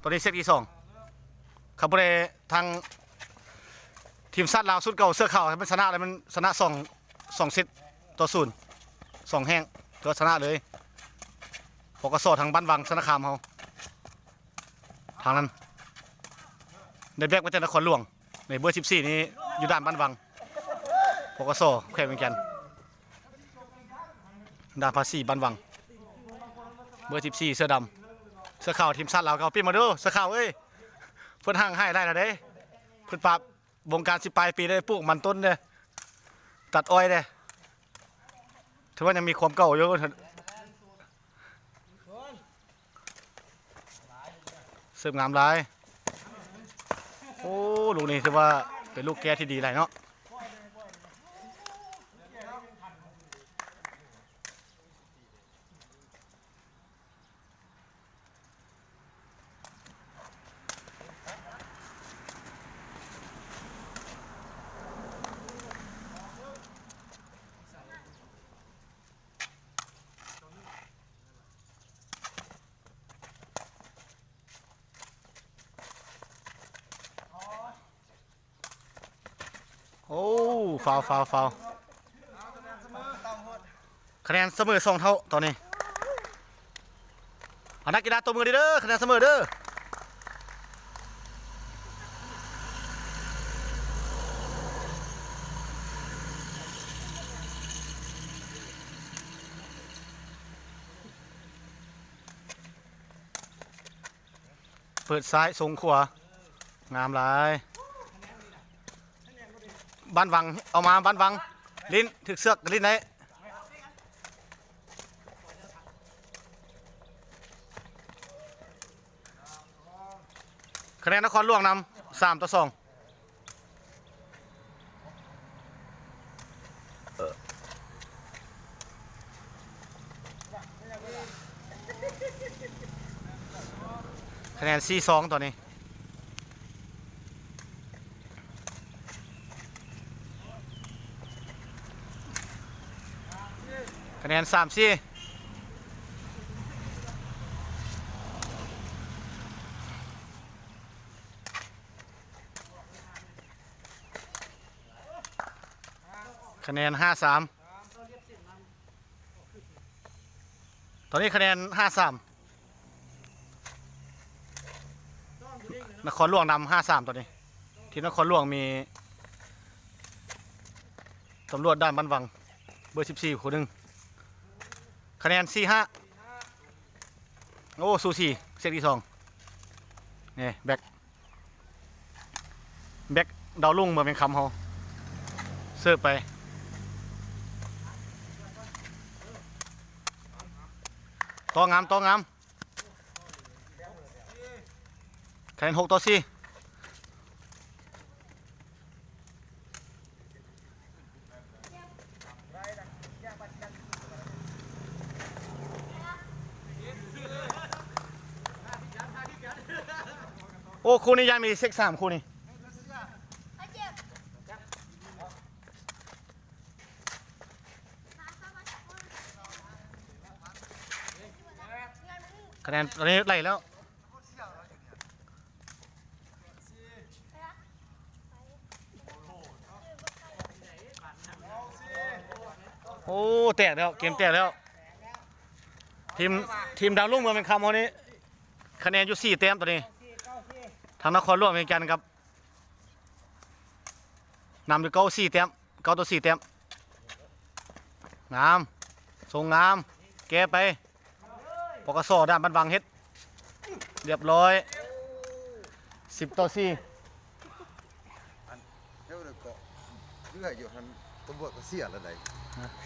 ตัวนี้เซตที่สองคาร์บเรทางทีมซัดลาวสุดเก่าเสื้อขาวมันชนะเลยมันชนะสองสองเซตตัวศูนย์สองแห้งตัวชนะเลยปกสอทางบ้านวังสนคามเขาทางนั้นในแบกมาจากนครหลวง ในเบอร์สิบสี่นี้อยู่ด้านบ้านวังปกสแควเหมือนกันดานภาษีบ้านวัง เบอร์สิบสี่เสื้อดำ เสื้อขาวทีมชาติเราวก็เอาปีมาดูเสื้อขาวเอ้ยเพิ่นห่างให้ได้แล้วเด้เพิ่นปราบวงการสิปลายปีได้ปลูกมันต้นเด้ตัดอ้อยเด้ถือว่ายังมีความเก่าอยู่เสริมงามหลายโอ้ลูกนี้ถือว่าเป็นลูกแก้ที่ดีหลายเนาะ โอ้ฟาวฟาวฟาวคะแนนเสมอสองเท่าตอนนี้เอานักกีฬาตัวมือดีเด้อคะแนนเสมอเด้อเปิดซ้ายส่งขวางามหลาย บ้านวังเอามาบ้านวัง ลิ้นถึกเสือกลิ้นไหนคะแนนนครหลวงนำสามต่อสองคะแนนสี่สองตอนนี้ คะแนนสามสี่คะแนนห้าสามตอนนี้คะแนนห้าสามนครหลวงนำห้าสามตอนนี้ ทีมนครหลวงมีตำรวจด้านบ้านวัง เบอร์สิบสี่คนหนึ่ง คะแนนสี่ห้าโอ้ สูสีเซตที่สองนี่แบ็คแบ็คดาวลุ่งเมืองเป็นคำเขาเสิร์ฟไปต่องามต่องามคะแนนหกต่อสี่ อ้คู่นี้ยังมีเซ็กสามคู่นี้คะแนนตอนนี้ไล่แล้วโอ้แตกแล้วเกมแตกแล้วทีมทีมดาวรุ่งเมืองเป็นคำเขานี้ คะแนนอยู่สี่เต็มตอนนี้ ทางนครหลวงเหมือนกันครับนำด้วยเก้าสี่เต็มเก้าตัวสี่เต็มงามทรงงาม แกไปปกสด้านบันวังเฮ็ด เรียบร้อยสิบต่อสี่เท่าเด็กก็เรื่อยอยู่ทันตำรวจก็เสียแล้วไหน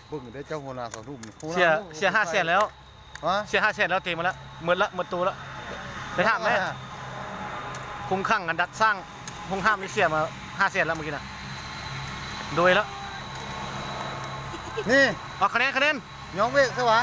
เบิ่งได้เจ้าหัวหน้าสองทุ่มเสียเสียห้าแสนแล้วฮะเสียห้าแสนแล้วเต็มมาแล้วหมดละหมดตัวแล้วไปถามไหม คุ้มข้างกันดัดสร้างห้องห้ามนี่เสียมาห้าแสนแล้วเมื่อกี้นะโดยแล้ว นี่ เอาคะแนนคะแนน ยองเวกใช่ไหมค